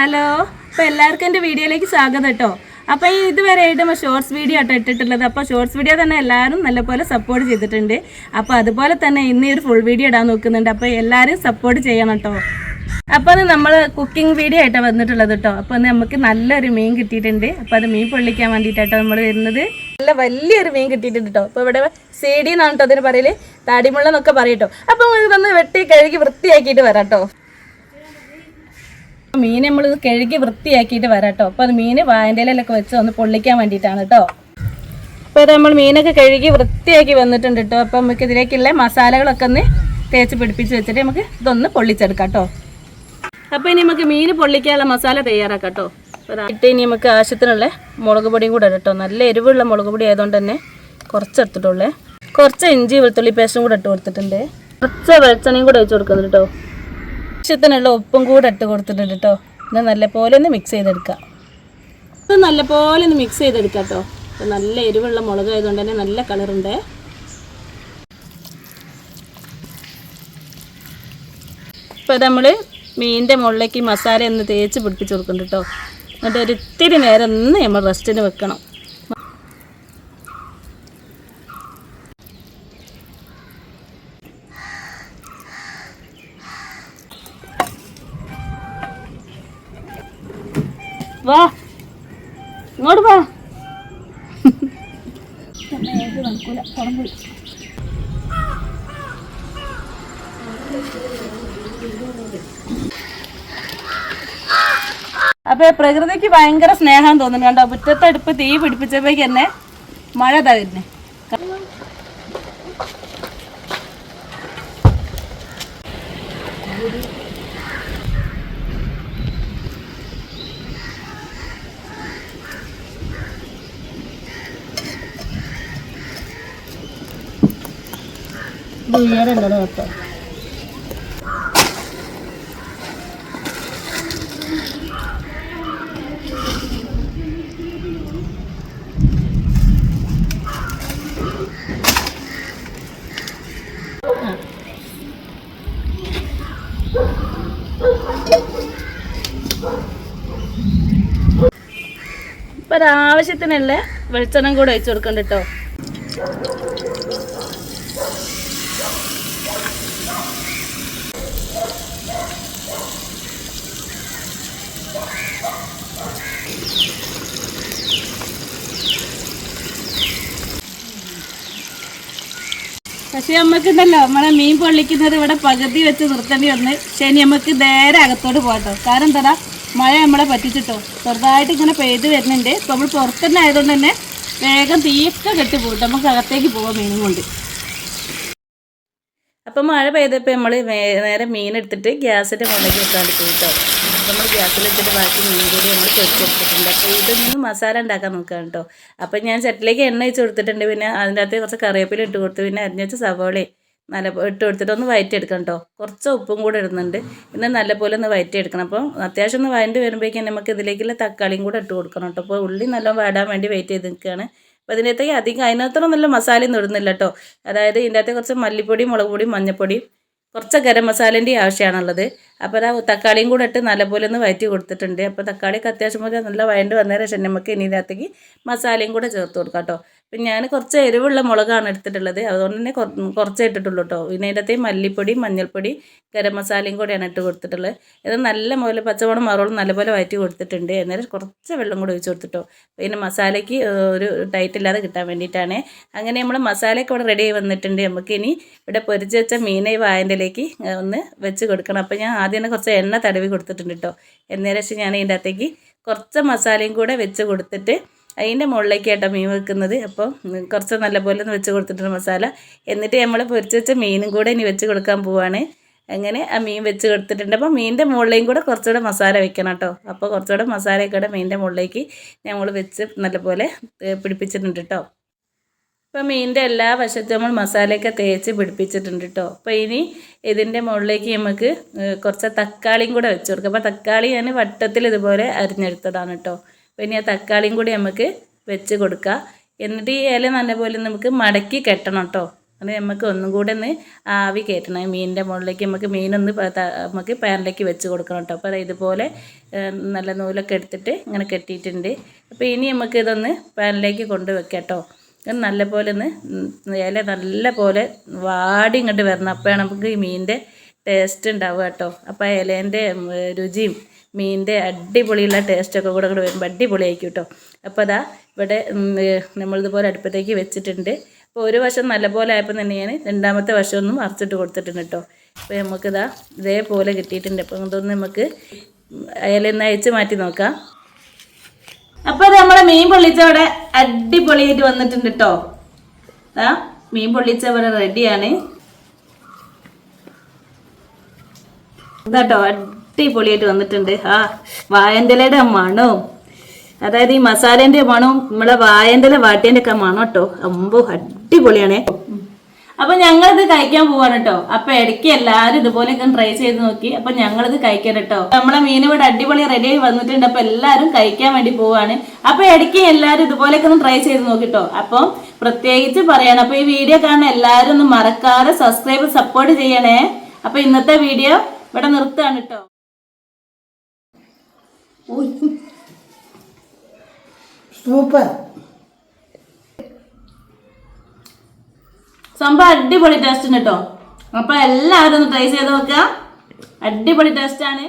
Hello അപ്പോൾ എല്ലാവർക്കും എന്റെ വീഡിയോയിലേക്ക് സ്വാഗതം കേട്ടോ. അപ്പോൾ ഈ ഇതുവരെ ആയിട്ട് നമ്മൾ ഷോർട്സ് വീഡിയോ ആട്ടോ ഇട്ടിട്ടുള്ളത്. അപ്പോൾ ഷോർട്സ് വീഡിയോ തന്നെ എല്ലാവരും നല്ലപോലെ സപ്പോർട്ട് ചെയ്തിട്ടുണ്ട്. അപ്പോൾ അതുപോലെ തന്നെ ഇന്ന് ഒരു ഫുൾ വീഡിയോ ഇടാൻ നോക്കുന്നുണ്ട്. അപ്പോൾ എല്ലാവരും സപ്പോർട്ട് ചെയ്യണം കേട്ടോ. അപ്പോൾ അത് നമ്മൾ കുക്കിംഗ് വീഡിയോ ആയിട്ടാണ് വന്നിട്ടുള്ളത് കേട്ടോ. അപ്പോൾ നമുക്ക് നല്ലൊരു മീൻ കിട്ടിയിട്ടുണ്ട്. അപ്പോൾ അത് മീൻ പൊള്ളിക്കാൻ വേണ്ടിയിട്ടാട്ടോ നമ്മൾ വരുന്നത്. നല്ല വലിയൊരു മീൻ കിട്ടിയിട്ടുണ്ട് കേട്ടോ. അപ്പോൾ ഇവിടെ സീഡി എന്നാണ് കേട്ടോ അതിന് പറയൽ. താടിമുള്ള എന്നൊക്കെ പറയട്ടോ അപ്പോൾ വന്ന് വെട്ടി കഴുകി വൃത്തിയാക്കിയിട്ട് വരാം കേട്ടോ. മീൻ നമ്മൾ കഴുകി വൃത്തിയാക്കിയിട്ട് വരാം കേട്ടോ അപ്പോൾ അത് മീൻ വായന്റെലൊക്കെ വെച്ച് ഒന്ന് പൊള്ളിക്കാൻ വേണ്ടിയിട്ടാണ് കേട്ടോ അപ്പോൾ നമ്മൾ മീനൊക്കെ കഴുകി വൃത്തിയാക്കി വന്നിട്ടുണ്ട് കേട്ടോ അപ്പോൾ നമുക്ക് ഇതിലേക്കുള്ള മസാലകളൊക്കെ ഒന്ന് തേച്ച് പിടിപ്പിച്ച് വെച്ചിട്ട് നമുക്ക് ഇതൊന്ന് പൊള്ളിച്ചെടുക്കാം കേട്ടോ അപ്പോൾ ഇനി നമുക്ക് മീൻ പൊള്ളിക്കാനുള്ള മസാല തയ്യാറാക്കാം കേട്ടോ അപ്പോൾ ഇനി നമുക്ക് ആവശ്യത്തിനുള്ള മുളക് പൊടിയും കൂടെ ഇടട്ടോ. നല്ല എരിവുള്ള മുളക് പൊടി ആയതുകൊണ്ട് തന്നെ കുറച്ച് എടുത്തിട്ടുള്ളേ. കുറച്ച് ഇഞ്ചി വെളുത്തുള്ളി പേസ്റ്റും കൂടെ ഇട്ട് കൊടുത്തിട്ടുണ്ട്. കുറച്ച് വെളിച്ചെണ്ണയും കൂടെ വെച്ച് കൊടുക്കുന്നുണ്ട് കേട്ടോ ആവശ്യത്തിനുള്ള ഉപ്പും കൂടെ ഇട്ട് കൊടുത്തിട്ടുണ്ട് കേട്ടോ ഇത് നല്ലപോലെ ഒന്ന് മിക്സ് ചെയ്തെടുക്കാം. ഇത് നല്ലപോലെ ഒന്ന് മിക്സ് ചെയ്തെടുക്കാം കേട്ടോ അപ്പോൾ നല്ല എരിവുള്ള മുളക് ആയതുകൊണ്ട് തന്നെ നല്ല കളറുണ്ട് ഇപ്പോൾ നമ്മൾ മീനിന്റെ മുകളിലേക്ക് മസാല ഒന്ന് തേച്ച് പിടിപ്പിച്ച് കൊടുക്കുന്നുണ്ട് കേട്ടോ എന്നിട്ട് ഒരു ഇത്തിരി നേരം ഒന്ന് നമ്മൾ റെസ്റ്റിന് വെക്കണം. വാ. ഇങ്ങോട്ട് വാ. അപ്പൊ പ്രകൃതിക്ക് ഭയങ്കര സ്നേഹം തോന്നുന്നു. കണ്ടോ? മുറ്റത്തടുപ്പ് തീ പിടിപ്പിച്ചപ്പോഴേക്ക് തന്നെ മഴ തകരുന്നേ ഉയരണ്ടോ കേട്ടോ ഇപ്പൊ ഒരാവശ്യത്തിനല്ലേ വെളിച്ചെണ്ണം കൂടെ ഒഴിച്ചു കൊടുക്കണ്ട കേട്ടോ പക്ഷെ നമുക്കുണ്ടല്ലോ നമ്മളെ മീൻ പൊള്ളിക്കുന്നത് ഇവിടെ പകുതി വെച്ച് നിർത്തേണ്ടി വന്ന് ശനി നമുക്ക് നേരെ അകത്തോട്ട് പോകട്ടോ കാരണം എന്താ മഴ നമ്മളെ പറ്റിച്ചിട്ടോ. ചെറുതായിട്ട് ഇങ്ങനെ പെയ്ത് വരുന്നുണ്ട്. ഇപ്പൊ നമ്മൾ പുറത്തുനിന്ന് ആയതുകൊണ്ട് തന്നെ വേഗം തീയൊക്കെ കെട്ടി നമുക്ക് അകത്തേക്ക് പോവാം മീനും കൊണ്ട്. അപ്പം മഴ പെയ്തപ്പോൾ നമ്മൾ നേരെ മീൻ എടുത്തിട്ട് ഗ്യാസിന്റെ മുകളിലേക്ക് വെക്കാണ്ട് പോയിട്ടോ അപ്പം നമ്മൾ വെച്ചിട്ട് ബാക്കി മീൻ കൂടി നമ്മൾ പൊരിച്ചെടുത്തിട്ടുണ്ട് അപ്പോൾ ഇതൊന്ന് മസാല ഉണ്ടാക്കാൻ നോക്കുകയാണ് കേട്ടോ അപ്പം ഞാൻ ചട്ടിലേക്ക് എണ്ണ വെച്ച് കൊടുത്തിട്ടുണ്ട്. പിന്നെ അതിന്റെ അകത്ത് കുറച്ച് കറിവേപ്പില ഇട്ട് കൊടുത്ത്. പിന്നെ അരിഞ്ഞ വെച്ച സവോളയും നല്ല ഇട്ട് കൊടുത്തിട്ട് ഒന്ന് വയറ്റിയെടുക്കണം കേട്ടോ കുറച്ച് ഉപ്പും കൂടെ ഇടുന്നുണ്ട്. ഇന്ന് നല്ലപോലെ ഒന്ന് വയറ്റിയെടുക്കണം. അപ്പോൾ അത്യാവശ്യം ഒന്ന് വഴണ്ട് വരുമ്പോഴേക്കും നമുക്ക് ഇതിലേക്കുള്ള തക്കാളിയും കൂടെ ഇട്ട് കൊടുക്കണം കേട്ടോ അപ്പോൾ ഉള്ളി നല്ലോണം വാടാൻ വേണ്ടി വെയിറ്റ് ചെയ്ത് നിൽക്കുകയാണ്. അപ്പോൾ ഇതിനകത്തേക്ക് അധികം അതിനകത്ര നല്ല മസാലയൊന്നും ഇടുന്നില്ല കേട്ടോ അതായത് ഇതിന്റെ അകത്ത് കുറച്ച് മല്ലിപ്പൊടി മുളക് പൊടി മഞ്ഞൾപ്പൊടി കുറച്ച് ഗരം മസാലേന്റെ ആവശ്യമാണുള്ളത്. അപ്പോൾ അത് തക്കാളിയും കൂടെ ഇട്ട് നല്ലപോലെ ഒന്ന് വയറ്റി കൊടുത്തിട്ടുണ്ട്. അപ്പോൾ തക്കാളിയൊക്കെ അത്യാവശ്യം പോലെ നല്ല വയണ്ട് വന്നേരം ശേഷം നമുക്ക് ഇനി ഇതിനകത്തേക്ക് മസാലയും കൂടെ ചേർത്ത് കൊടുക്കാം കേട്ടോ അപ്പം ഞാൻ കുറച്ച് എരിവുള്ള മുളകാണ് എടുത്തിട്ടുള്ളത്. അതുകൊണ്ട് തന്നെ കുറച്ച് ഇട്ടിട്ടുള്ളൂ കേട്ടോ പിന്നെ അതിന്റെ മല്ലിപ്പൊടി മഞ്ഞൾപ്പൊടി ഗരം മസാലയും കൂടിയാണ് ഇട്ട് കൊടുത്തിട്ടുള്ളത്. ഇത് നല്ല പോലെ പച്ചമുളക് മറോളം നല്ലപോലെ വയറ്റി കൊടുത്തിട്ടുണ്ട്. അന്നേരം കുറച്ച് വെള്ളം കൂടി ഒഴിച്ച് കൊടുത്തിട്ടോ പിന്നെ മസാലയ്ക്ക് ഒരു ടൈറ്റ് ഇല്ലാതെ കിട്ടാൻ വേണ്ടിയിട്ടാണ്. അങ്ങനെ നമ്മൾ മസാലയൊക്കെ ഇവിടെ റെഡി ആയി വന്നിട്ടുണ്ട്. നമുക്ക് ഇനി ഇവിടെ പൊരിച്ച് വെച്ച മീനെ വായന്റെലേക്ക് ഒന്ന് വെച്ച് കൊടുക്കണം. അപ്പോൾ ഞാൻ ആദ്യം തന്നെ കുറച്ച് എണ്ണ തടവി കൊടുത്തിട്ടുണ്ട് കേട്ടോ എന്നേരം ഞാൻ ഇതിന്റെ അകത്തേക്ക് കുറച്ച് മസാലയും കൂടെ വെച്ച് കൊടുത്തിട്ട് അതിന്റെ മുകളിലേക്ക് കേട്ടോ മീൻ വെക്കുന്നത്. അപ്പോൾ കുറച്ച് നല്ലപോലെ ഒന്ന് വെച്ച് കൊടുത്തിട്ടുണ്ട് മസാല. എന്നിട്ട് നമ്മൾ പൊരിച്ച് വെച്ച മീനും കൂടെ ഇനി വെച്ച് കൊടുക്കാൻ പോവാണ്. അങ്ങനെ ആ മീൻ വെച്ച് കൊടുത്തിട്ടുണ്ട്. അപ്പോൾ മീനിന്റെ മുകളിലേയും കൂടെ കുറച്ചുകൂടെ മസാല വെക്കണം കേട്ടോ. അപ്പോൾ കുറച്ചുകൂടെ മസാലയൊക്കെ കൂടെ മീനിന്റെ മുകളിലേക്ക് നമ്മൾ വെച്ച് നല്ലപോലെ പിടിപ്പിച്ചിട്ടുണ്ട് കേട്ടോ. ഇപ്പോൾ മീനിന്റെ എല്ലാ വശത്തും നമ്മൾ മസാലയൊക്കെ തേച്ച് പിടിപ്പിച്ചിട്ടുണ്ട് കേട്ടോ. അപ്പോൾ ഇനി ഇതിന്റെ മുകളിലേക്ക് നമുക്ക് കുറച്ച് തക്കാളിയും കൂടെ വെച്ച് കൊടുക്കാം. അപ്പോൾ തക്കാളി ഞാൻ വട്ടത്തിൽ ഇതുപോലെ അരിഞ്ഞെടുത്തതാണ് കേട്ടോ. ഇനി ആ തക്കാളിയും കൂടി നമുക്ക് വെച്ച് കൊടുക്കുക എന്നിട്ട് ഈ ഇല നല്ലപോലെ നമുക്ക് മടക്കി കെട്ടണം കേട്ടോ അത് നമുക്ക് ഒന്നും കൂടെ ഒന്ന് ആവി കയറ്റണം. മീനിന്റെ മുകളിലേക്ക് നമുക്ക് മീനൊന്ന് നമുക്ക് പാനിലേക്ക് വെച്ച് കൊടുക്കണം കേട്ടോ അപ്പോൾ ഇതുപോലെ നല്ല നൂലൊക്കെ എടുത്തിട്ട് ഇങ്ങനെ കെട്ടിയിട്ടുണ്ട്. അപ്പോൾ ഇനി നമുക്ക് ഇതൊന്ന് പാനിലേക്ക് കൊണ്ട് വെക്കാം കേട്ടോ നല്ല പോലെ ഒന്ന് ഇല നല്ല പോലെ വാടി ഇങ്ങോട്ട് വരണം. അപ്പോഴാണ് നമുക്ക് ഈ മീനിന്റെ ടേസ്റ്റ് ഉണ്ടാവുക കേട്ടോ അപ്പോൾ ആ ഇലേന്റെ രുചിയും മീനിന്റെ അടിപൊളിയുള്ള ടേസ്റ്റൊക്കെ കൂടെ കൂടെ വരുമ്പോൾ അടിപൊളിയായിരിക്കും കേട്ടോ. അപ്പോൾ അതാ ഇവിടെ നമ്മളിതുപോലെ അടുപ്പത്തേക്ക് വെച്ചിട്ടുണ്ട്. അപ്പോൾ ഒരു വശം നല്ലപോലെ ആയപ്പോൾ തന്നെ ഞാൻ രണ്ടാമത്തെ വശം ഒന്നും മറിച്ചിട്ട് കൊടുത്തിട്ടുണ്ട് കേട്ടോ. അപ്പോൾ നമുക്കിതാ ഇതേപോലെ കിട്ടിയിട്ടുണ്ട്. അപ്പോൾ ഇതൊന്ന് നമുക്ക് അയലൊന്ന് അയച്ച് മാറ്റി നോക്കാം. അപ്പോൾ നമ്മളെ മീൻ പൊള്ളിച്ചവിടെ അടിപൊളിയായിട്ട് വന്നിട്ടുണ്ട് കേട്ടോ. ആ മീൻ പൊള്ളിച്ച ഇവിടെ റെഡിയാണ് ഇതാട്ടോ അടിപൊളിയായിട്ട് വന്നിട്ടുണ്ട്. ആ വായന്തലയുടെ മണവും അതായത് ഈ മസാലേന്റെ മണവും നമ്മളെ വായന്തല വാട്ടിയന്റെ ഒക്കെ മണം കേട്ടോ അമ്പോ അടിപൊളിയാണേ. അപ്പൊ ഞങ്ങളിത് കഴിക്കാൻ പോവാണ് കേട്ടോ അപ്പൊ ഇടയ്ക്ക് എല്ലാവരും ഇതുപോലെയൊക്കെ ട്രൈ ചെയ്ത് നോക്കി. അപ്പൊ ഞങ്ങളിത് കഴിക്കാൻ കേട്ടോ നമ്മളെ മീൻ ഇവിടെ അടിപൊളി റെഡി ആയി വന്നിട്ടുണ്ട്. അപ്പൊ എല്ലാവരും കഴിക്കാൻ വേണ്ടി പോവാണ്. അപ്പൊ ഇടയ്ക്ക് എല്ലാവരും ഇതുപോലെയൊക്കെ ഒന്ന് ട്രൈ ചെയ്ത് നോക്കിട്ടോ അപ്പം പ്രത്യേകിച്ച് പറയാണ്. അപ്പൊ ഈ വീഡിയോ കാണുന്ന എല്ലാവരും ഒന്ന് മറക്കാതെ സബ്സ്ക്രൈബ് സപ്പോർട്ട് ചെയ്യണേ. അപ്പൊ ഇന്നത്തെ വീഡിയോ ഇവിടെ നിർത്തുകയാണ് കേട്ടോ സൂപ്പർ സംഭവം അടിപൊളി ടേസ്റ്റ് ഉണ്ട് കേട്ടോ അപ്പൊ എല്ലാവരും ഒന്ന് ട്രൈ ചെയ്ത് നോക്കുക. അടിപൊളി ടേസ്റ്റ് ആണ്.